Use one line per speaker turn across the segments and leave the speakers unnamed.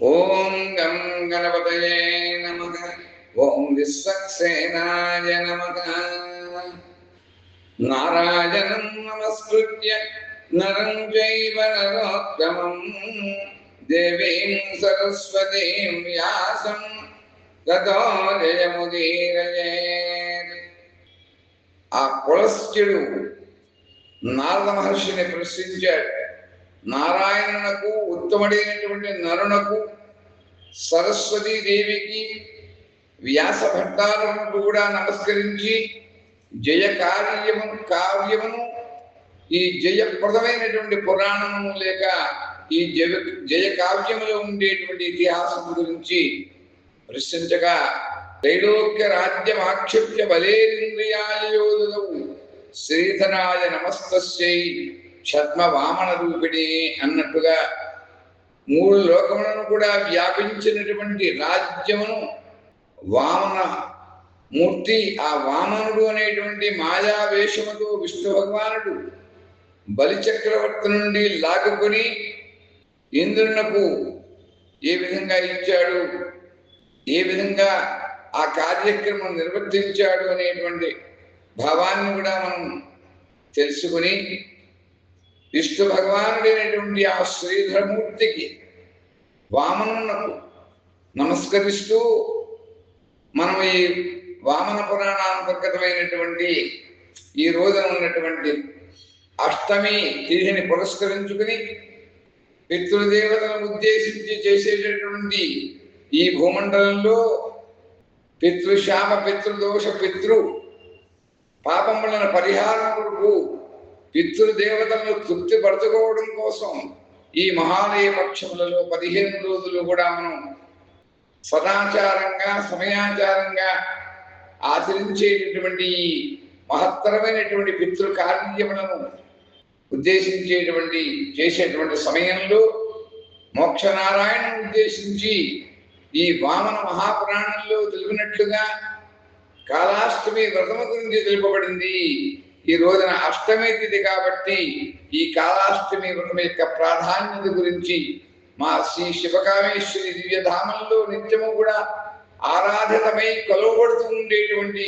ఓం గం గణపతయే నమ. ఓం విశ్వక్సేనాయ నమ. నారాయణం నమస్కృత్య నరం చైవ నరోత్తమం. దేవీం సరస్వతీం వ్యాసం. తతో జయముదీరయే. ఆ కులస్థ్యుడు నారద మహర్షిని ప్రశ్నించాడు. నారాయణునకు ఉత్తముడైనటువంటి నరునకు సరస్వతీ దేవికి వ్యాస భట్టారమునకు కూడా నమస్కరించి జయ కార్యము కావ్యమును ఈ జయప్రదమైనటువంటి పురాణము లేక ఈ జయ జయ కావ్యములో ఉండేటువంటి ఇతిహాసం గురించి ప్రశ్నించగా త్రైలోక్య రాజ్యమాక్షిప్య ఆక్షిప్య బలేంద్రియాయోధులవు శ్రీధరాయ నమస్తస్యై. క్షత్మ వామన రూపిణి అన్నట్టుగా మూడు లోకములను కూడా వ్యాపించినటువంటి రాజ్యమును వామన మూర్తి ఆ వామనుడు అనేటువంటి మాయావేషముతో విష్ణు భగవానుడు బలిచక్రవర్తి నుండి లాగుకొని ఇంద్రునకు ఏ విధంగా ఇచ్చాడు ఏ విధంగా ఆ కార్యక్రమం నిర్వర్తించాడు అనేటువంటి భావాన్ని కూడా మనం తెలుసుకుని విష్ణు భగవానుడైనటువంటి ఆ శ్రీధరమూర్తికి వామనునకు నమస్కరిస్తూ మనం ఈ వామన పురాణాంతర్గతమైనటువంటి ఈ రోజున ఉన్నటువంటి అష్టమి తిథిని పురస్కరించుకుని పితృదేవతలను ఉద్దేశించి చేసేటటువంటి ఈ భూమండలంలో పితృశ్యామ పితృదోష పితృ పాపములను పరిహారం కొరకు పితృదేవతలను తృప్తి పరచుకోవడం కోసం ఈ మహాలయ పక్షములలో పదిహేను రోజులు కూడా మనం సదాచారంగా సమయాచారంగా ఆచరించేటటువంటి మహత్తరమైనటువంటి పితృ కార్యములను ఉద్దేశించేటువంటి చేసేటువంటి సమయంలో మోక్షనారాయణ ఉద్దేశించి ఈ వామన మహాపురాణంలో తెలిపినట్లుగా కాలాష్టమి వ్రతము గురించి తెలుపబడింది. ఈ రోజున అష్టమి తిథి కాబట్టి ఈ కాలాష్టమి వ్రతం యొక్క ప్రాధాన్యత గురించి మా శ్రీ శివకామేశ్వరి దివ్యధామంలో నిత్యము కూడా ఆరాధితమై కొలవబడుతూ ఉండేటువంటి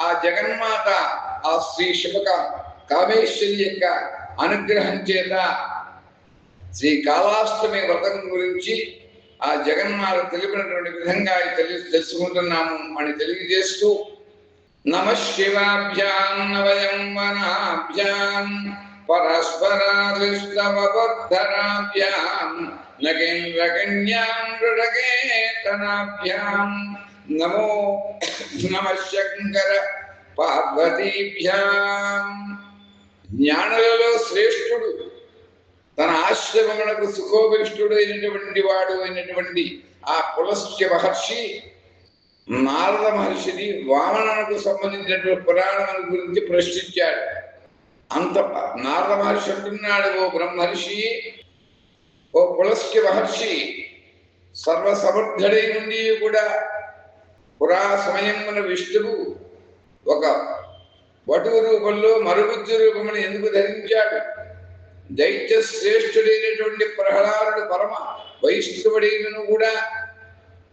ఆ జగన్మాత ఆ శ్రీ శివక కామేశ్వరి యొక్క అనుగ్రహం చేత శ్రీ కాళాష్టమి వ్రతం గురించి ఆ జగన్మాత తెలిపినటువంటి విధంగా తెలి తెలుసుకుంటున్నాము అని తెలియజేస్తూ నమ శివాభ్యాం నవయం వనాభ్యాం పరస్పరాదృష్టవబద్ధరాభ్యాం నగేంద్రకన్యాం మృడకేతనాభ్యాం నమో నమ శంకర పార్వతీభ్యాం జ్ఞానులలో శ్రేష్ఠుడు తన ఆశ్రమములకు సుఖోభిష్టుడు అయినటువంటి వాడు అయినటువంటి ఆ పులస్య మహర్షి నారద మహర్షిని వామనకు సంబంధించినటువంటి పురాణం గురించి ప్రశ్నించాడు. అంత నారద మహర్షి అంటున్నాడు ఓ బ్రహ్మర్షి ఓ పులస్కి మహర్షి సర్వసమర్థుడై నుండి కూడా పురా సమయమున విష్ణువు ఒక వటువు రూపంలో మరుగుజ్జు రూపమును ఎందుకు ధరించాడు? దైత్య శ్రేష్ఠుడైనటువంటి ప్రహ్లాదుడు పరమ వైష్ణవుడైనను కూడా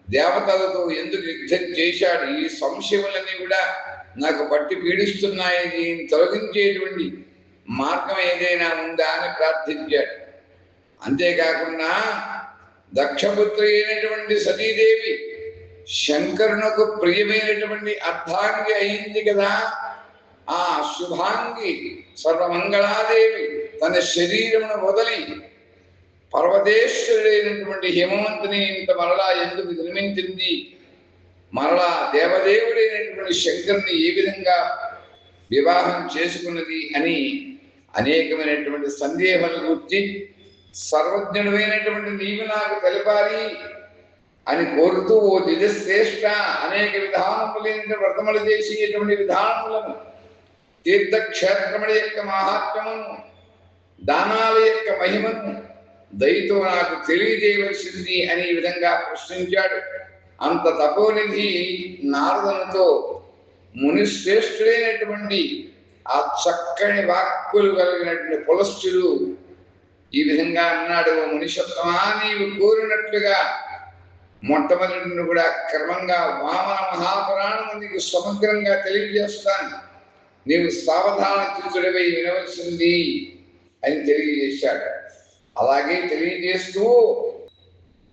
దేవతలతో ఎందుకు యుద్ధం చేశాడు? ఈ సంశయములన్నీ కూడా నాకు పట్టి పీడిస్తున్నాయి. దీన్ని తొలగించేటువంటి మార్గం ఏదైనా ఉందా అని ప్రార్థించాడు. అంతేకాకుండా దక్షపుత్రి అయినటువంటి సతీదేవి శంకరునకు ప్రియమైనటువంటి అర్ధాంగి అయింది కదా. ఆ శుభాంగి సర్వమంగళాదేవి తన శరీరమును వదిలి పర్వతేశ్వరుడైనటువంటి హిమవంతుని ఇంత మరలా ఎందుకు నిర్మించింది మరలా దేవదేవుడైనటువంటి శంకరుని ఏ విధంగా వివాహం చేసుకున్నది అని అనేకమైనటువంటి సందేహాలు గుర్తి సర్వజ్ఞుడైనటువంటి నీవు నాకు తెలపాలి అని కోరుతూ ఓ దిజశ్రేష్ట అనేక విధానములైన వ్రతములు చేసేటువంటి విధానములను తీర్థక్షేత్రముల యొక్క మహాత్మ్యమును దానాల యొక్క మహిమను దయతో నాకు తెలియజేయవలసింది అని ఈ విధంగా ప్రశ్నించాడు. అంత తపోనిధి నారదనుతో మునిశ్రేష్ఠుడైనటువంటి ఆ చక్కని వాక్కులు కలిగినటువంటి పులస్సుడు ఈ విధంగా అన్నాడు "ఓ మునిషత్తమా నీవు కోరినట్లుగా మొట్టమొదటి కూడా క్రమంగా వామన మహాపురాణము నీకు సమగ్రంగా తెలియజేస్తాను. నీవు సావధాన చిత్తుడివై వినవలసింది అని తెలియజేశాడు. అలాగే తెలియజేస్తూ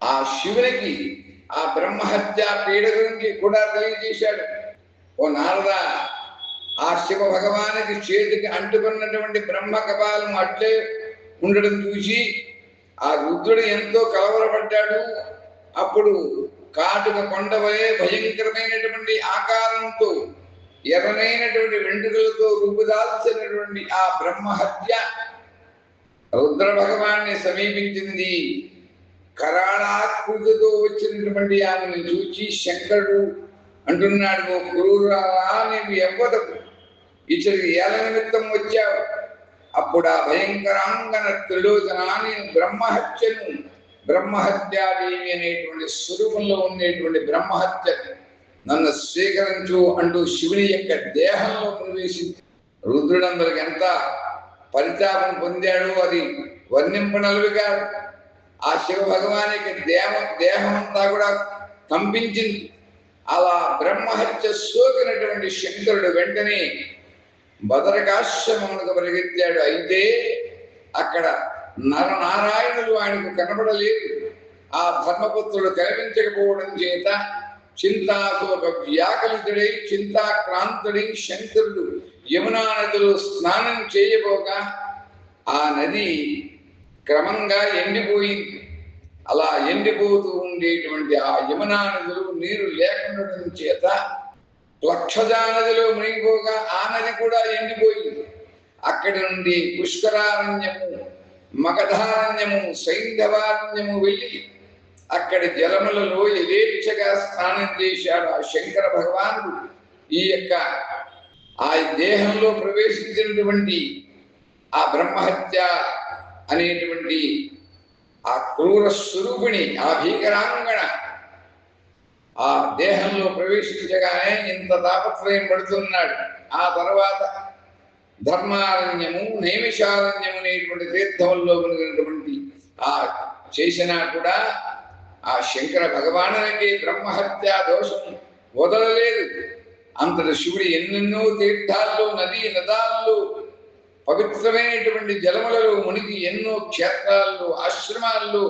ఆ శివునికి ఆ బ్రహ్మహత్య పీడ గురించి కూడా తెలియజేశాడు. ఓ నారద ఆ శివ భగవానికి చేతికి అంటుకున్నటువంటి బ్రహ్మ కపాలం అట్లే ఉండడం చూసి ఆ రుద్రుడు ఎంతో కలవరపడ్డాడు. అప్పుడు కాటుక కొండవలే భయంకరమైనటువంటి ఆకారంతో ఎర్రనైనటువంటి వెంట్రుకలతో రూపుదాల్చినటువంటి ఆ బ్రహ్మహత్య రుద్ర భగవాన్ని సమీపించింది. కరాళాకృతితో వచ్చినటువంటి ఆమెను చూచి శంకరుడు అంటున్నాడు ఓ క్రూరాలా నీవు ఎవ్వదకు? ఇతడి ఏల నిమిత్తం వచ్చావు. అప్పుడు ఆ భయంకరాంగన త్రిలోచన నేను బ్రహ్మహత్యను బ్రహ్మహత్యాదేవి అనేటువంటి స్వరూపంలో ఉండేటువంటి బ్రహ్మహత్య నన్ను స్వీకరించు అంటూ శివుని యొక్క దేహంలో ప్రవేశించి రుద్రుడందరికి ఎంత పరితాపం పొందాడు అది వర్ణింపనలువి కాదు ఆ శివ భగవానికి దేహ దేహం అంతా కూడా కంపించింది. అలా బ్రహ్మహత్య సోకినటువంటి శంకరుడు వెంటనే బదరకాశ్రమమునకు పరిగెత్తాడు. అయితే అక్కడ నరనారాయణులు ఆయనకు కనబడలేదు ఆ ధర్మపుత్రుడు కనిపించకపోవడం చేత చింతాశోక వ్యాకలితుడై చింతాక్రాంతుడై శంకరుడు యమునా నదిలో స్నానం చేయబోగా ఆ నది క్రమంగా ఎండిపోయింది. అలా ఎండిపోతూ ఉండేటువంటి ఆ యమునా నదిలో నీరు లేకుండా చేత లక్షజా నదిలో మునిగిపోగా ఆ నది కూడా ఎండిపోయింది. అక్కడి నుండి పుష్కరారణ్యము మగధారణ్యము సైంధవారణ్యము వెళ్ళి అక్కడి జలములలో యథేచ్ఛగా స్నానం చేశాడు ఆ శంకర భగవానుడు. ఈ యొక్క ఆ దేహంలో ప్రవేశించినటువంటి ఆ బ్రహ్మహత్య అనేటువంటి ఆ క్రూర స్వరూపిణి ఆ భీకరాంగణ ఆ దేహంలో ప్రవేశించగానే ఇంత తాపత్రయం పడుతున్నాడు. ఆ తర్వాత ధర్మారణ్యము నైమిషారణ్యము అనేటువంటి తీర్థంలో ఉన్నటువంటి ఆ చేసినా కూడా ఆ శంకర భగవానునికి బ్రహ్మహత్య దోషం వదలలేదు. అంతటి శివుడు ఎన్నెన్నో తీర్థాల్లో నదీ నదాల్లో పవిత్రమైనటువంటి జలములలో మునిగి ఎన్నో క్షేత్రాల్లో ఆశ్రమాల్లో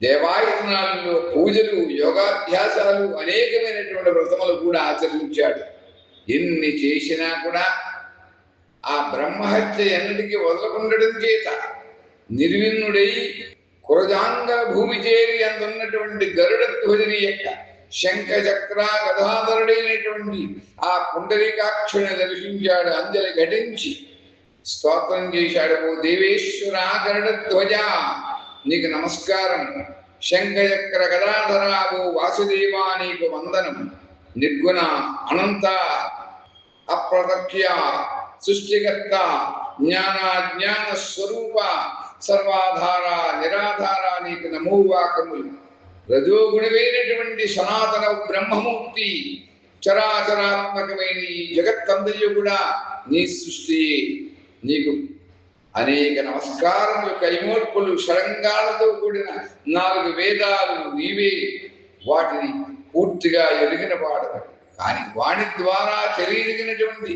దేవాయతనాల్లో పూజలు యోగాభ్యాసాలు అనేకమైనటువంటి వ్రతములు కూడా ఆచరించాడు. ఎన్ని చేసినా కూడా ఆ బ్రహ్మహత్య ఎన్నటికీ వదలకుండడం చేత నిర్విన్నుడై కురజాంగ భూమి చేరి అందున్నటువంటి గరుడ ధ్వజని యొక్క శంఖ చక్ర గదాధరుడైనటువంటి ఆ పుండరీకాక్షుని దర్శించాడు అంజలి ఘటించి స్తోత్రం చేశాడు ఓ దేవేశ్వర గరుడ ధ్వజ నీకు నమస్కారం. శంఖ చక్ర గదాధర ఓ వాసుదేవా నీకు వందనం. నిర్గుణ అనంత అప్రతక్య సృష్టికర్త జ్ఞాన జ్ఞాన స్వరూప సర్వాధార నిరాధార నీకు నమోవాకములు రజోగుణమైనటువంటి సనాతన బ్రహ్మమూర్తి చరాచరాత్మకమైన ఈ జగత్తందరియు కూడా నీ సృష్టి నీకు అనేక నమస్కారములు కైమోర్పులు షరంగాలతో కూడిన నాలుగు వేదాలు నీవే. వాటిని పూర్తిగా ఎరిగిన వాడు కానీ వాణి ద్వారా తెలియగినటువంటి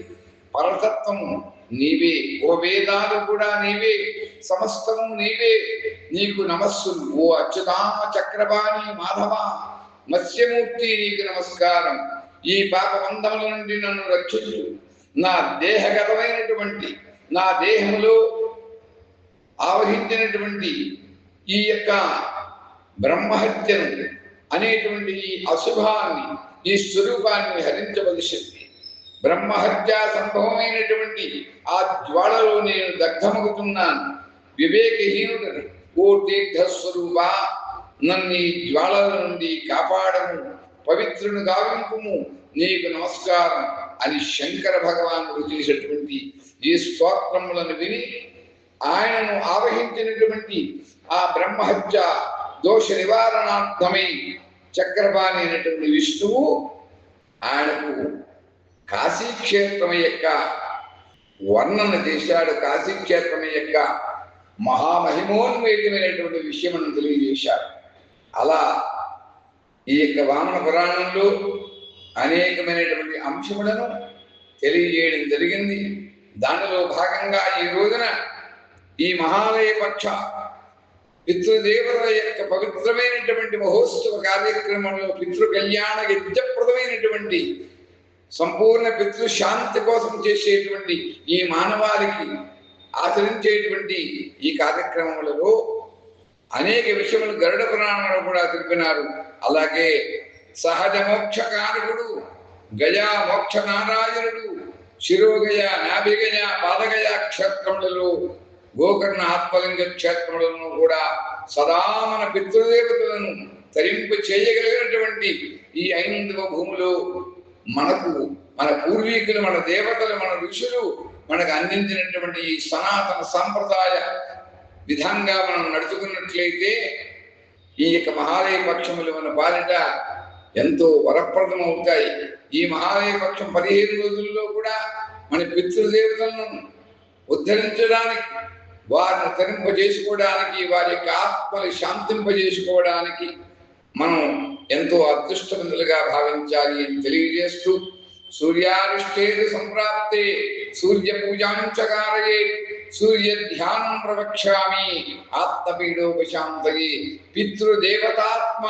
పరతత్వము నీవే ఓ వేదాలు కూడా నీవే సమస్తము నీవే నీకు నమస్సు ఓ అచ్యుతామ చక్రపాణి మాధవ మత్స్యమూర్తి నీకు నమస్కారం. ఈ పాపబంధముల నుండి నన్ను రక్షించు. నా దేహగతమైనటువంటి నా దేహంలో ఆవహించినటువంటి ఈ యొక్క బ్రహ్మహత్యను అనేటువంటి ఈ అశుభాన్ని ఈ స్వరూపాన్ని హరించవలసింది. బ్రహ్మహత్య సంభవమైనటువంటి ఆ జ్వాలలో నేను దగ్ధమగుతున్నాను. వివేకహీనుడని ఓ తీర్థస్వరూప నన్ను ఈ జ్వాలల నుండి కాపాడము పవిత్రుని గావింపుము నీకు నమస్కారం అని శంకర భగవానుడు చేసేటువంటి ఈ స్తోత్రములను విని ఆయనను ఆవహించినటువంటి ఆ బ్రహ్మహత్య దోష నివారణార్థమై చక్రపాణి అయినటువంటి విష్ణువు ఆయనకు కాశీక్షేత్రం యొక్క వర్ణన చేశాడు. కాశీక్షేత్రం యొక్క మహామహిమోన్వేతమైనటువంటి విషయం తెలియజేశాడు. అలా ఈ యొక్క వామన పురాణంలో అనేకమైనటువంటి అంశములను తెలియజేయడం జరిగింది. దానిలో భాగంగా ఈ రోజున ఈ మహాలయ పక్ష పితృదేవతల యొక్క పవిత్రమైనటువంటి మహోత్సవ కార్యక్రమంలో పితృ కళ్యాణ యజ్ఞప్రదమైనటువంటి సంపూర్ణ పితృశాంతి కోసం చేసేటువంటి ఈ మానవాళికి ఆచరించేటువంటి ఈ కార్యక్రమములలో అనేక విషయములు గరుడ పురాణంలో కూడా తెలిపినారు అలాగే సహజ మోక్ష కారకుడు గజా మోక్ష నారాయణుడు శిరోగయ నాభిగయ పాదగయ క్షేత్రములలో గోకర్ణ ఆత్మలింగ క్షేత్రములను కూడా సదా మన పితృదేవతలను తరింపు చేయగలిగినటువంటి ఈ ఐనందవ భూమిలో మనకు మన పూర్వీకులు మన దేవతలు మన ఋషులు మనకు అందించినటువంటి ఈ సనాతన సాంప్రదాయ విధంగా మనం నడుచుకున్నట్లయితే ఈ యొక్క మహాలయ పక్షములు మన పాలిట ఎంతో వరప్రదం అవుతాయి ఈ మహాలయ పక్షం పదిహేను రోజుల్లో కూడా మన పితృదేవతలను ఉద్ధరించడానికి వారిని తరింపజేసుకోవడానికి వారి యొక్క ఆత్మలు శాంతింపజేసుకోవడానికి మనం ఎంతో అదృష్టవంతులుగా భావించాలి అని తెలియజేస్తూ సూర్యారిష్టేది సంప్రాప్తే సూర్య పూజాంచకారయే సూర్య ధ్యానం ప్రవక్ష్యామి ఆత్మపీడోపశాంతయే పితృదేవతాత్మ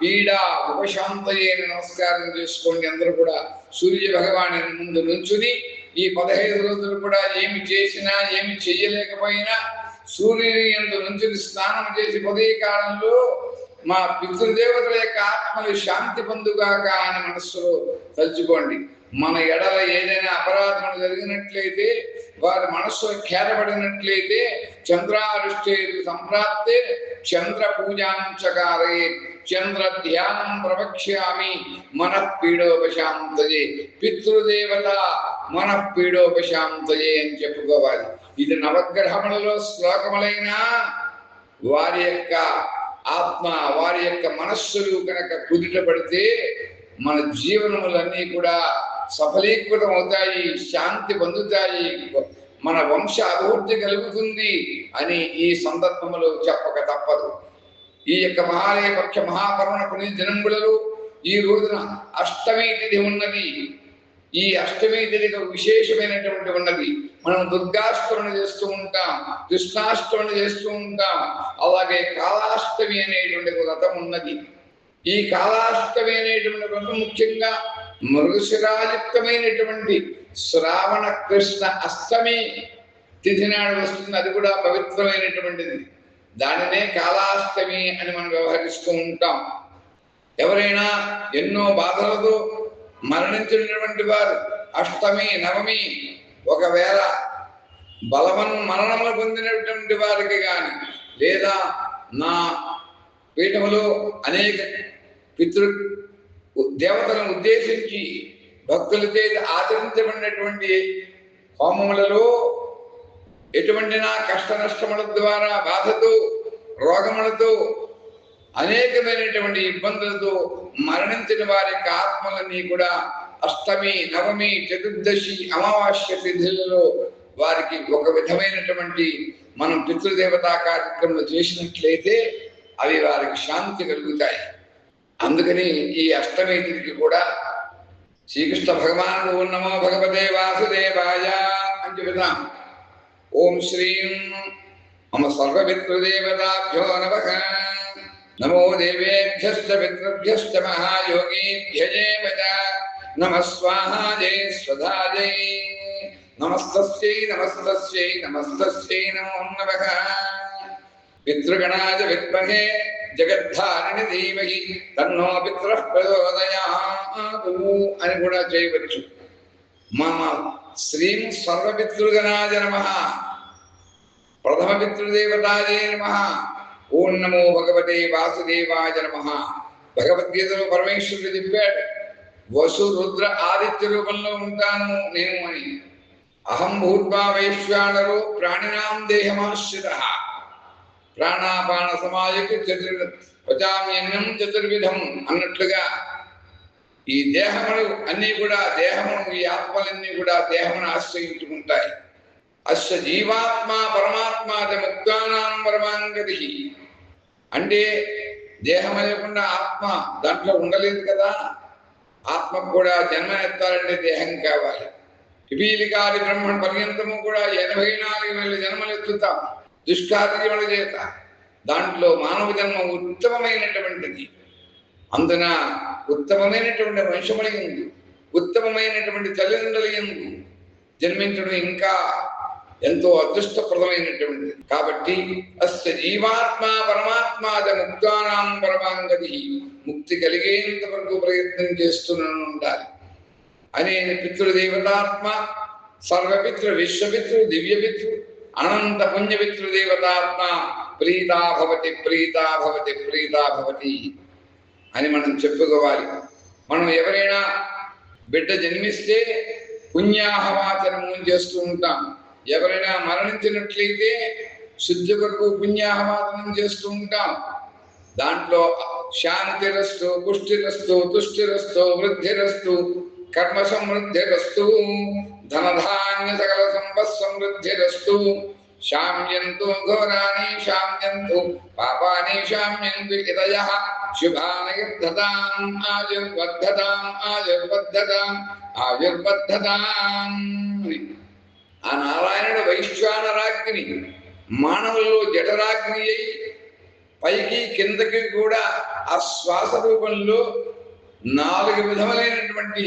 పీడ ఉపశాంతయే నమస్కారం చేసుకోండి. అందరూ కూడా సూర్య భగవాని ముందు నుంచుని ఈ పదహైదు రోజులు కూడా ఏమి చేసినా ఏమి చెయ్యలేకపోయినా సూర్యుని ఎందు నుంచుని స్నానం చేసి పదే కాలంలో మా పితృదేవతల యొక్క ఆత్మలు శాంతి పొందుగాక అని మనస్సులో తలుచుకోండి. మన ఎడల ఏదైనా అపరాధం జరిగినట్లయితే వారి మనస్సు ఖేదపడినట్లయితే చంద్రారుష్టే సంప్రాప్తే చంద్ర పూజాంచకారే చంద్ర ధ్యానం ప్రవక్ష్యామి మన పీడోపశాంతయే పితృదేవత మన పీడోపశాంతయే అని చెప్పుకోవాలి. ఇది నవగ్రహములలో శ్లోకములైన వారి యొక్క ఆత్మ వారి యొక్క మనస్సులు కనుక కుదిట పడితే మన జీవనములన్నీ కూడా సఫలీకృతం అవుతాయి శాంతి పొందుతాయి మన వంశ అభివృద్ధి కలుగుతుంది అని ఈ సందర్భంలో చెప్పక తప్పదు. ఈ యొక్క మహాలయ పక్ష మహాపర్వణ పుణ్య దినంబులలో ఈ రోజున అష్టమి తిథి ఉన్నది. ఈ అష్టమి తిథి విశేషమైనటువంటి ఉన్నది. మనం దుర్గాష్టమణ చేస్తూ ఉంటాం కృష్ణాష్టమణ చేస్తూ ఉంటాం. అలాగే కాలాష్టమి అనేటువంటి వ్రతం ఉన్నది. ఈ కాలాష్టమి అనేటువంటి వ్రతం ముఖ్యంగా మృగశిరాయుక్తమైనటువంటి శ్రావణ కృష్ణ అష్టమి తిథి నాడు వస్తుంది. అది కూడా పవిత్రమైనటువంటిది. దానినే కాలాష్టమి అని మనం వ్యవహరిస్తూ ఉంటాం. ఎవరైనా ఎన్నో బాధలతో మరణించినటువంటి వారు అష్టమి నవమి ఒకవేళ బలవన్ మరణములు పొందినటువంటి వారికి కానీ లేదా నా పీఠములో అనేక పితృ దేవతలను ఉద్దేశించి భక్తుల చేత ఆచరించబడినటువంటి హోమములలో ఎటువంటి నా కష్ట నష్టముల ద్వారా బాధతో రోగములతో అనేకమైనటువంటి ఇబ్బందులతో మరణించిన వారి యొక్క ఆత్మలన్నీ కూడా అష్టమి నవమి చతుర్దశి అమావాస్య తిథులలో వారికి ఒక విధమైనటువంటి మనం పితృదేవతా కార్యక్రమం చేసినట్లయితే అవి వారికి శాంతి కలుగుతాయి. అందుకని ఈ అష్టమి తిథికి కూడా శ్రీకృష్ణ భగవానుడు ఉన్నమో నమో భగవతే వాసుదేవాయ అని చెబుతాం. ఓం శ్రీం మమ సర్వపితృదేవతాభ్యో నమ. నమో దేవేభ్యశ్చ పితృభ్యశ్చ మహాయోగీభ్యజేవ నమ స్వాహాజై స్వధాజై నమస్తస్యై నమస్తస్యై నమస్తస్యై నమో నమః పితృగణాయ విద్మహే జగద్ధారిణి ధీమహి తన్నో పితృ ప్రచోదయాతు అని కూడా చేయవచ్చు. మమ శ్రీం సర్వపితృగణాయ నమ. ప్రథమ పితృదేవతాయ నమ. ఓం నమో భగవతే వాసుదేవాయ నమ. భగవద్గీతలో పరమేశ్వరుడు చెప్పాడు వసు రుద్ర ఆదిత్య రూపంలో ఉంటాను నేను అని. అహం భూర్వా వైశ్వానరు ప్రాణినాం దేహమాశ్రిత. ప్రాణాపాన సమాయకు చతుర్ పచామ్యన్నం చతుర్విధం అన్నట్లుగా ఈ దేహములు అన్ని కూడా దేహము ఈ ఆత్మలన్నీ కూడా దేహమును ఆశ్రయించుకుంటాయి. అస్య జీవాత్మ పరమాత్మ ముక్తానాం పరమాంగతి. అంటే దేహం లేకుండా ఆత్మ దాంట్లో ఉండలేదు కదా? ఆత్మకు కూడా జన్మ ఎత్తాలంటే దేహం కావాలి. పిపీలికాది బ్రహ్మణ పర్యంతము కూడా ఎనభై నాలుగు వేల జన్మలు ఎత్తుతాం. దుష్కార్యముల చేత. దాంట్లో మానవ జన్మ ఉత్తమమైనటువంటిది. అందున ఉత్తమమైనటువంటి వంశముల ఎందు ఉత్తమమైనటువంటి తల్లిదండ్రుల ఎందు జన్మించడం ఇంకా ఎంతో అదృష్టప్రదమైనటువంటిది. కాబట్టి అస్య జీవాత్మ పరమాత్మ ముక్తానాం పరమాంగతి ముక్తి కలిగేంత వరకు ప్రయత్నం చేస్తూనే ఉండాలి. అనే పితృదేవతాత్మ సర్వపితృ విశ్వపితృ దివ్యపితృ అనంత పుణ్యపితృ దేవతాత్మ ప్రీతా భవతి ప్రీతా భవతి ప్రీతా భవతి అని మనం చెప్పుకోవాలి. మనం ఎవరైనా బిడ్డ జన్మిస్తే పుణ్యాహవాచనము చేస్తూ ఉంటాం. ఎవరైనా మరణించినట్లయితే శుద్ధి కొరకు పుణ్యాహవాదనం చేస్తూ ఉంటాం. దాంట్లో శాంతిరస్తు పుష్టిరస్తు తుష్టిరస్తు వృద్ధిరస్తు కర్మ సమృద్ధిరస్తు ధనధాన్య సకల సంపత్ సమృద్ధిరస్తు శామ్యంతు ఘోరాణి శామ్యంతు పాపాని శామ్యంతు ఇదయ శుభానయుద్ధతాం ఆయుర్వర్ధతాం ఆయుర్వర్ధతాం ఆయుర్వర్ధతాం ఆ నారాయణుడు వైశ్వానరాగ్ని మానవుల్లో జఠరాగ్ని అయి పైకి కిందకి కూడా ఆ శ్వాస రూపంలో నాలుగు విధములైనటువంటి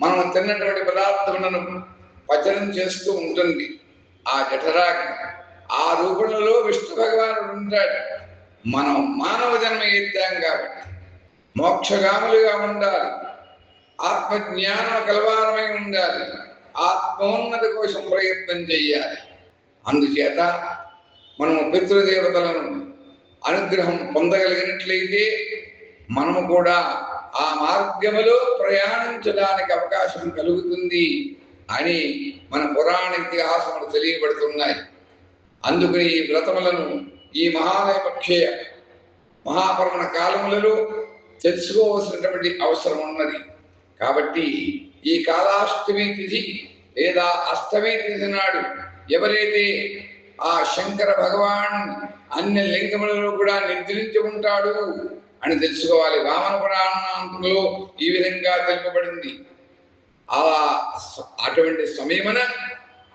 మనం తిన్నటువంటి పదార్థములను పచనం చేస్తూ ఉంటుంది. ఆ జఠరాగ్ని ఆ రూపంలో విష్ణు భగవానుడు ఉంటాడు. మనం మానవ జన్మ ఎత్తాం కాబట్టి మోక్షగాములుగా ఉండాలి. ఆత్మజ్ఞానం కలవారమై ఉండాలి. ఆత్మోన్నతి కోసం ప్రయత్నం చేయాలి అందుచేత మనము పితృదేవతలను అనుగ్రహం పొందగలిగినట్లయితే మనము కూడా ఆ మార్గములో ప్రయాణించడానికి అవకాశం కలుగుతుంది అని మన పురాణ ఇతిహాసములు తెలియబడుతున్నాయి. అందుకని ఈ వ్రతములను ఈ మహాలయపక్షేయ మహాపర్వణ కాలములలో తెలుసుకోవలసినటువంటి అవసరం ఉన్నది కాబట్టి ఈ కాలాష్టమి తిథి లేదా అష్టమి తిథి నాడు ఎవరైతే ఆ శంకర భగవాన్ అన్ని లింగములలో కూడా నిద్రించి ఉంటాడు అని తెలుసుకోవాలి. వామన పురాణంలో ఈ విధంగా తెలుపబడింది. అలా అటువంటి సమయమున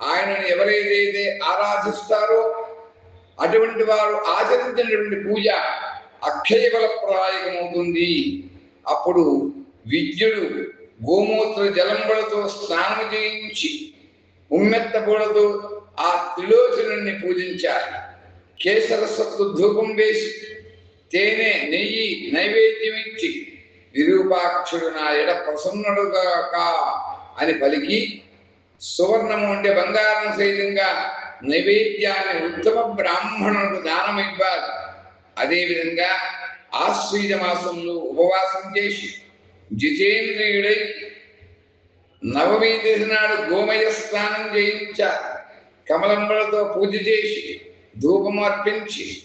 ఆయనను ఎవరైతే ఆరాధిస్తారో అటువంటి వారు ఆచరించినటువంటి పూజ అక్షయ ఫలప్రాయకమవుతుంది అప్పుడు విద్యుడు గోమూత్ర జలంబులతో స్నానం చేయించి ఉమ్మెత్త ఆ త్రిలోచనుణ్ణి పూజించాలి. కేసర సత్తు ధూపం వేసి తేనె నెయ్యి నైవేద్యం ఇచ్చి విరూపాక్షుడు నా ఎడ ప్రసన్నుడుగా కా అని పలికి సువర్ణము అంటే బంగారం శైలంగా నైవేద్యాన్ని ఉత్తమ బ్రాహ్మణులకు దానం ఇవ్వాలి అదేవిధంగా ఆశ్వీజ మాసంలో ఉపవాసం చేసి జితేంద్రియుడై నవమి నాడు గోమయ స్నానం చేయించాలి కమలంబలతో పూజ చేసి ధూపం అర్పించి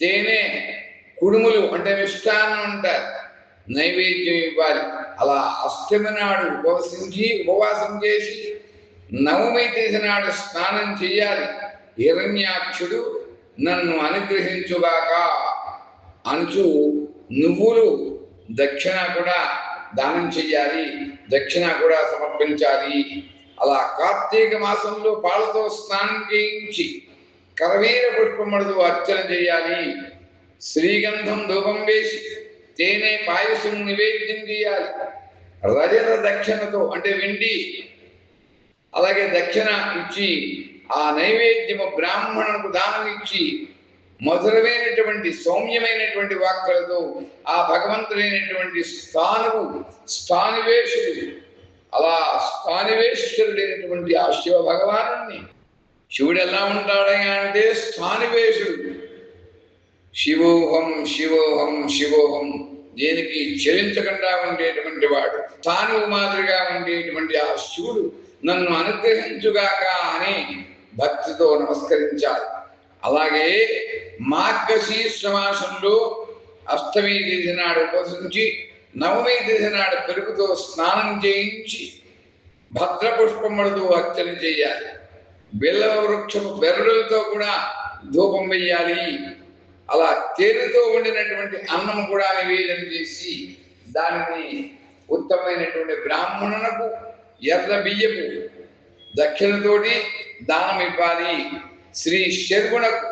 తేనె కుడుములు అంటే మిష్టాన్నం అంటారు. నైవేద్యం ఇవ్వాలి. అలా అష్టమి నాడు ఉపవసించి ఉపవాసం చేసి నవమి తిథి నాడు స్నానం చేయాలి. హిరణ్యాక్షుడు నన్ను అనుగ్రహించుగాక. అంచు నువ్వులు దక్షిణ కూడా దానం చెయ్యాలి దక్షిణ కూడా సమర్పించాలి. అలా కార్తీక మాసంలో పాలతో స్నానం చేయించి కరవీర పుష్పములతో అర్చన చేయాలి శ్రీగంధం ధూపం వేసి తేనె పాయసం నివేద్యం చేయాలి. రజత దక్షిణతో అంటే వెండి అలాగే దక్షిణ ఇచ్చి ఆ నైవేద్యము బ్రాహ్మణులకు దానం ఇచ్చి మధురమైనటువంటి సౌమ్యమైనటువంటి వాక్కులతో ఆ భగవంతుడైనటువంటి స్థానువు స్థానివేశుడు. అలా స్థానివేశ్వరుడైనటువంటి ఆ శివ భగవాను శివుడు ఎలా ఉంటాడయ్యా అంటే స్థానివేశుడు. శివోహం శివోహం శివోహం. దేనికి చెలించకుండా ఉండేటువంటి వాడు తాను మాదిరిగా ఉండేటువంటి ఆ శివుడు నన్ను అనుగ్రహించుగాక అని భక్తితో నమస్కరించాలి. అలాగే మార్గశీర్షమాసంలో అష్టమి తిథి నాడు ఉపసించి నవమి తిథి నాడు పెరుగుతో స్నానం చేయించి భద్ర పుష్పములతో అర్చన చేయాలి. బిల్లవ వృక్షము బెరడులతో కూడా ధూపం వెయ్యాలి. అలా తేనెతో వండినటువంటి అన్నం కూడా నివేదన చేసి దానిని ఉత్తమమైనటువంటి బ్రాహ్మణునకు ఎర్ర బియ్యపు దక్షిణతోటి దానం ఇవ్వాలి. శ్రీ శర్వునకు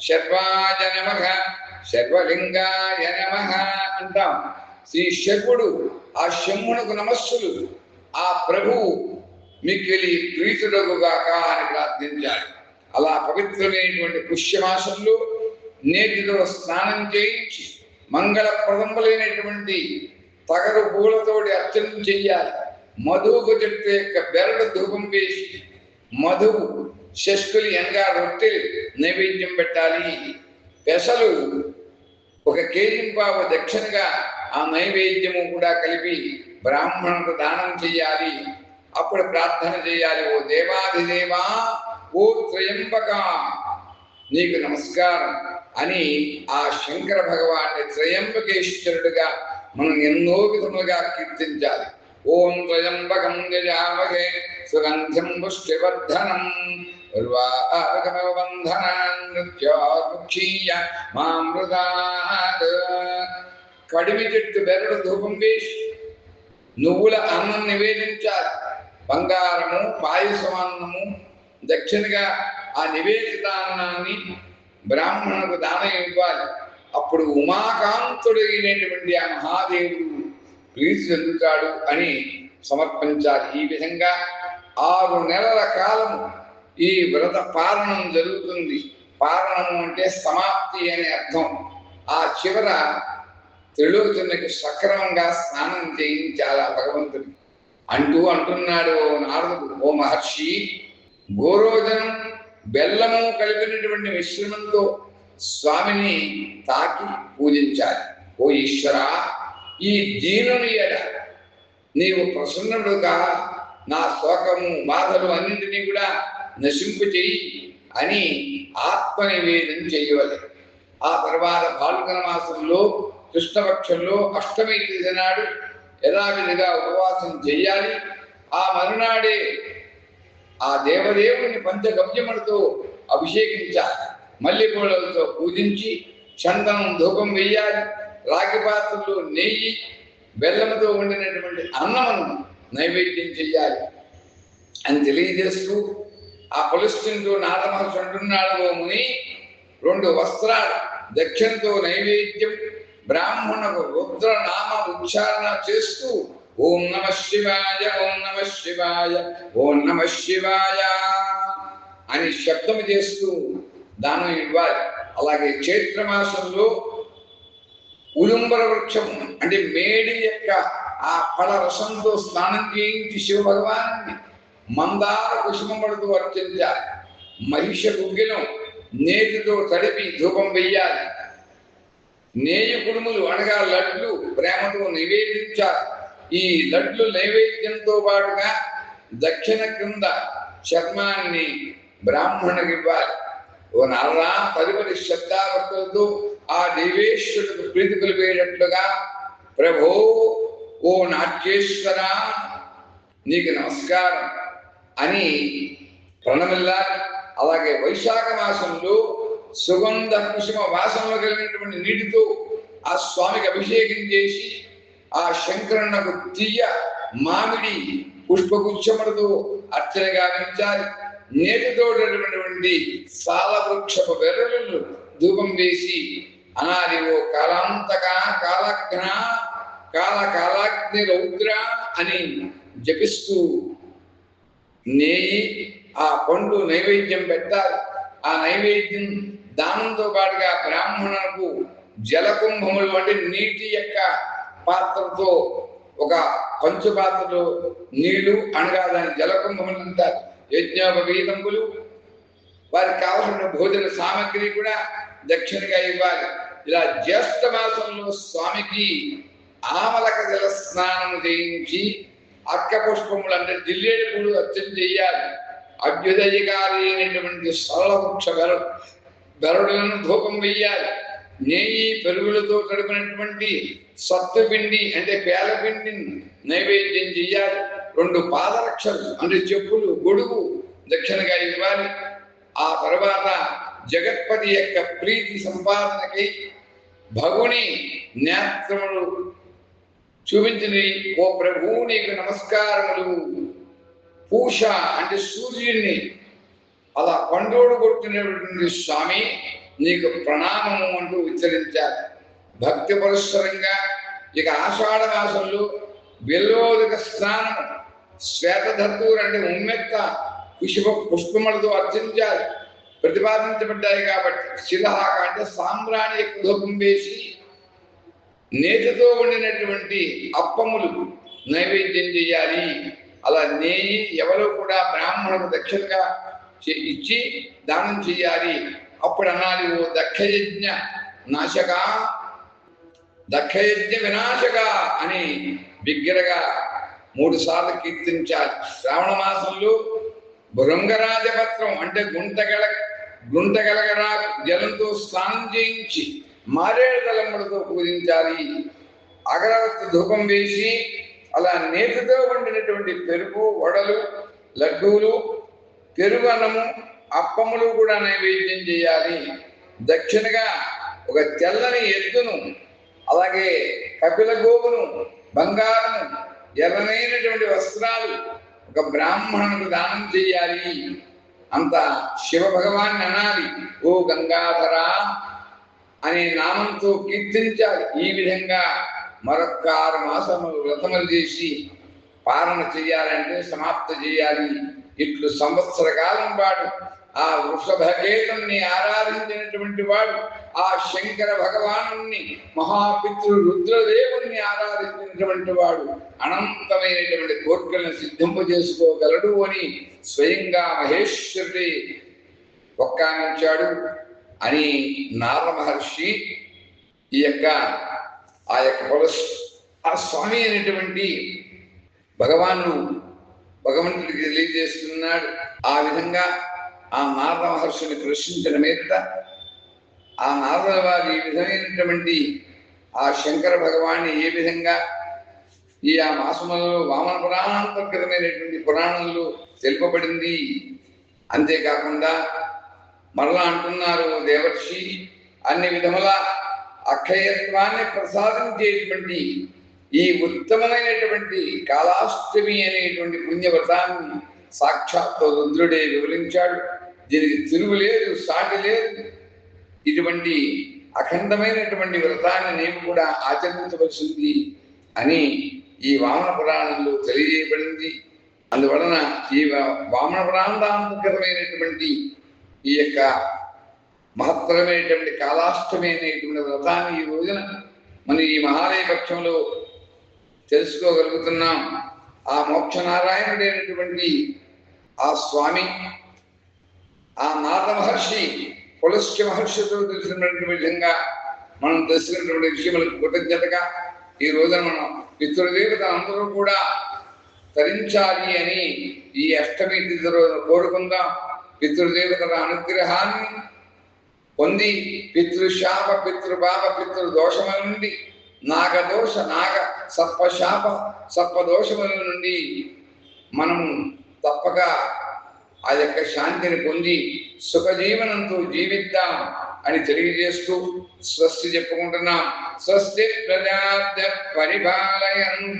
శర్వాజ నమ శర్వలింగాయ నమ అంటాం. శ్రీ శర్వుడు ఆ శంభునకు నమస్సులు. ఆ ప్రభువు మిక్కిలి ప్రీతుడగుగాక అని ప్రార్థించాడు. అలా పవిత్రమైనటువంటి పుష్యమాసంలో నేటిలో స్నానం చేయించి మంగళప్రదములైనటువంటి తగరు పూలతోటి అర్చన చెయ్యాలి. మధువుకు చెట్టు యొక్క బెరడు ధూపం వేసి మధువు షష్కులి అనగా రొట్టెలు నైవేద్యం పెట్టాలి. పెసలు ఒక కేజీ పావు దక్షిణగా ఆ నైవేద్యము కూడా కలిపి బ్రాహ్మణులకు దానం చేయాలి. అప్పుడు ప్రార్థన చేయాలి. ఓ దేవాధిదేవా ఓ త్రయంబక నీకు నమస్కారం అని ఆ శంకర భగవాన్ని త్రయంబకేశ్వరుడుగా మనం ఎన్నో విధములుగా కీర్తించాలి. ఓం త్రయంబకం గజామహే సుగంధం పుష్టివర్ధనం. ఉర్వాకమబంధనాన్యముక్షీయ మామృతాత్ కడిమి చెట్టు బెరడు ధూపం వేసి నువ్వుల అన్నం నివేదించాలి. బంగారము పాయసమన్నము దక్షిణగా ఆ నివేదిత అన్నాన్ని బ్రాహ్మణులకు దానం ఇవ్వాలి. అప్పుడు ఉమాకాంతుడైనటువంటి ఆ మహాదేవుడు ప్రీతి చెందుతాడు అని సమర్పించాలి. ఈ విధంగా ఆరు నెలల కాలము ఈ వ్రత పారణం జరుగుతుంది. పారణము అంటే సమాప్తి అనే అర్థం. ఆ చివర త్రిలోచనకి సక్రమంగా స్నానం చేయించాలి ఆ భగవంతుడికి అంటూ అంటున్నాడు ఓ నారదుడు ఓ మహర్షి గోరోజనం బెల్లము కలిపినటువంటి మిశ్రమంతో స్వామిని తాకి పూజించాలి. ఓ ఈశ్వర ఈ దీనుని ఎడ నీవు ప్రసన్నుడుగా నా శోకము బాధలు అన్నింటినీ కూడా నశింపు చెయ్యి అని ఆత్మ నివేదన చేయవలె. ఆ తర్వాత పాల్గొన మాసంలో కృష్ణపక్షంలో అష్టమి తిథి నాడు యథావిధిగా ఉపవాసం చెయ్యాలి ఆ మరునాడే ఆ దేవదేవుని పంచగవ్యములతో అభిషేకించాలి. మల్లెపూలతో పూజించి చందనం ధూపం వేయాలి రాగి పాత్రలో నెయ్యి బెల్లంతో వండినటువంటి అన్నమును నైవేద్యం చెయ్యాలి అని తెలియజేస్తూ ఆ పులిస్టింటూ నారమహర్షి అంటున్నాడు ఓ ముని. రెండు వస్త్రాలు. దక్షంతో నైవేద్యం. బ్రాహ్మణకు రుద్రనామ ఉచ్చారణ చేస్తూ ఓం నమ శివాయ ఓం నమ శివాయ ఓం నమ శివాయ అని శబ్దం చేస్తూ దానం ఇవ్వాలి. అలాగే చైత్రమాసంలో ఉలుంబర వృక్షం అంటే మేడి యొక్క ఆ ఫల రసంతో స్నానం చేయించి శివ భగవాన్ని మందార కుసుమములతో అర్చించాలి. మహిష గుగ్గిలం నేతితో తడిపి ధూపం వెయ్యాలి. నేయ కుడుములు అనగా లడ్లు ప్రేమతో నివేదించాలి. ఈ లడ్లు నైవేద్యంతో పాటుగా దక్షిణ క్రింద చర్మాన్ని బ్రాహ్మణునికి ఇవ్వాలి. ఓ నల్లా తదుపరి శబ్దావర్థులతో ఆ దేవేశ్వరుడు ప్రీతి కలిపేటట్లుగా ప్రభో ఓ నాట్యేశ్వర నీకు నమస్కారం. అని ప్రణమిల్లా అలాగే వైశాఖ మాసంలో సుగంధ కుసుమ వాసనలో కలిగినటువంటి నీటితో ఆ స్వామికి అభిషేకం చేసి ఆ శంకరునకు తీయ మామిడి పుష్పగుచ్చములతో అర్చన గావించాలి. నేటితో సాల వృక్షపు వెర్రలు ధూపం వేసి అనాది ఓ కాలాంతక కాలఘ్న కాల కాలాగ్ని రౌద్ర అని జపిస్తూ నేయి ఆ పండు నైవేద్యం పెట్టాలి. ఆ నైవేద్యం దానంతో పాటుగా బ్రాహ్మణులకు జలకుంభములు వంటి నీటి యొక్క పాత్రతో ఒక పంచు పాత్రలో నీళ్ళు అనగా దాని జలకుంభములు అంటారు. యజ్ఞోపవీతంబులు వారికి కావలసిన భోజన సామగ్రి కూడా దక్షిణగా ఇవ్వాలి. ఇలా జ్యేష్ఠ మాసంలో స్వామికి ఆమలక జల స్నానం చేయించి అక్క పుష్పములు అంటే జిల్లేడు పూలు అర్చన చేయాలి. అభ్యుదయకారి అయినటువంటి సరళ వృక్ష బెర గరుడులను ధూపం వెయ్యాలి. నెయ్యి పెరుగులతో కడిపినటువంటి సత్తు పిండి అంటే పేలపిండిని నైవేద్యం చెయ్యాలి. రెండు పాదరక్షలు అంటే చెప్పులు గొడుగు దక్షిణగా ఇవ్వాలి. ఆ తర్వాత జగత్పతి యొక్క ప్రీతి సంపాదనకై భగుని నేత్రములు చూపించింది. ఓ ప్రభు నీకు నమస్కారములు. పూష అంటే సూర్యుడిని. అలా పండోడు కొట్టినటువంటి స్వామి నీకు ప్రణామము అంటూ ఉచ్చరించాలి భక్తి పురస్సరంగా ఇక ఆషాఢ మాసంలో బిల్లోదక స్నానం శ్వేతధత్తూరు అంటే ఉమ్మెత్త పుష్ప పుష్పములతో అర్చించాలి ప్రతిపాదించబడ్డాయి కాబట్టి శిలహాక అంటే సాంబ్రాణి ఎక్కువ వేసి నేతితో వండినటువంటి అప్పములు నైవేద్యం చేయాలి. అలా నేయి ఎవరో కూడా బ్రాహ్మణులకు దక్షిణగా చే- ఇచ్చి దానం చేయాలి. అప్పుడు అనాలి ఓ దక్షయజ్ఞ నాశక దక్షయజ్ఞ వినాశక అని బిగ్గరగా మూడు సార్లు కీర్తించాలి. శ్రావణ మాసంలో భృంగరాజపత్రం అంటే గుంటగల గుంటగలగరా జలంతో స్నానం చేయించి మారేడు తలంబడితో పూజించాలి. అగరవత్తి ధూపం వేసి అలా నేతితో వండినటువంటి పెరుగు వడలు లడ్డూలు పెరుగు అన్నము అప్పములు కూడా నైవేద్యం చేయాలి. దక్షిణగా ఒక తెల్లని ఎద్దును అలాగే కపిల గోవును బంగారము ఎర్రనైనటువంటి వస్త్రాలు ఒక బ్రాహ్మణునికి దానం చేయాలి. అంత శివ భగవాన్ని అనాలి. ఓ గంగాధర అనే నామంతో కీర్తించాలి. ఈ విధంగా మరొక్క ఆరు మాసములు వ్రతములు చేసి పాలన చేయాలంటే సమాప్త చేయాలి. ఇట్లు సంవత్సర కాలం వాడు ఆ వృషభకేతుని ఆరాధించినటువంటి వాడు ఆ శంకర భగవాను మహాపితృ రుద్రదేవుణ్ణి ఆరాధించినటువంటి వాడు అనంతమైనటువంటి కోర్కెలను సిద్ధింపు చేసుకోగలడు అని స్వయంగా మహేశ్వరుడి ఒక్కానించాడు. అని నారద మహర్షి ఈ యొక్క ఆ యొక్క పురస్ ఆ స్వామి అనేటువంటి భగవాను భగవంతుడికి తెలియజేస్తున్నాడు. ఆ విధంగా ఆ నారద మహర్షిని ప్రశ్నించిన మీద ఆ నారద వారి ఈ విధమైనటువంటి ఆ శంకర భగవాన్ని ఏ విధంగా ఈ ఆ మాసములలో వామన పురాణాంతర్గతమైనటువంటి పురాణంలో తెలుపబడింది? అంతేకాకుండా మరలా అంటున్నారు దేవర్షి అన్ని విధముల అక్షయత్వాన్ని ప్రసాదించేటువంటి ఈ ఉత్తమమైనటువంటి కాలాష్టమి అనేటువంటి పుణ్యవ్రతాన్ని సాక్షాత్ రుద్రుడే వివరించాడు. దీనికి తిరుగు లేదు సాటి లేదు ఇటువంటి అఖండమైనటువంటి వ్రతాన్ని నేను కూడా ఆచరించవలసింది అని ఈ వామన పురాణంలో తెలియజేయబడింది. అందువలన ఈ వా- వామన పురాణాంతర్గతమైనటువంటి ఈ యొక్క మహత్తరమైనటువంటి కాలాష్టమి అనేటువంటి వ్రతాన్ని ఈ రోజున మన ఈ మహాలయ పక్షంలో తెలుసుకోగలుగుతున్నాం. ఆ మోక్షనారాయణుడైనటువంటి ఆ స్వామి ఆ నారద మహర్షి పులస్య మహర్షితో తెలిసినటువంటి విధంగా మనం తెలుసుకున్నటువంటి విషయములకు కృతజ్ఞతగా ఈ రోజున మనం పితృదేవత అందరూ కూడా తరించాలి అని ఈ అష్టమి తిథి రోజున కోరుకుందాం. పితృదేవతల అనుగ్రహాన్ని పొంది పితృశాప పితృపాప పితృ దోషముల నుండి నాగదోష నాగ సర్పశాప సర్పదోషముల నుండి మనం తప్పక ఆ యొక్క శాంతిని పొంది సుఖజీవనంతో జీవిద్దాం అని తెలియజేస్తూ స్వస్తి చెప్పుకుంటున్నాం. స్వస్తి ప్రజాభ్య పరిపాలయంతాం.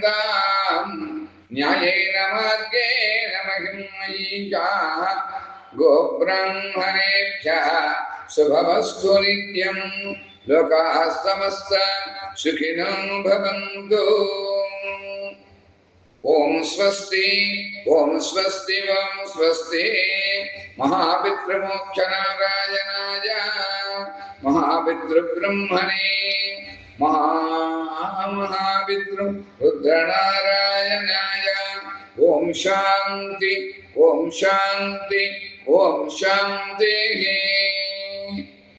న్యాయేన మార్గేణ మహిమయీచా గోబ్రాహ్మణేభ్య శుభమస్తు నిత్యం లోకాः సమస్త సుఖినో భవంతు ఓం స్వస్తి ఓం స్వస్తి ఓం స్వస్తి మహాపితృమోక్షనారాయణాయ మహాపితృబ్రహ్మణే మహామహాపితృ రుద్రనారాయణాయ ఓం శాంతి ఓం శాంతి ॐ शान्तिः।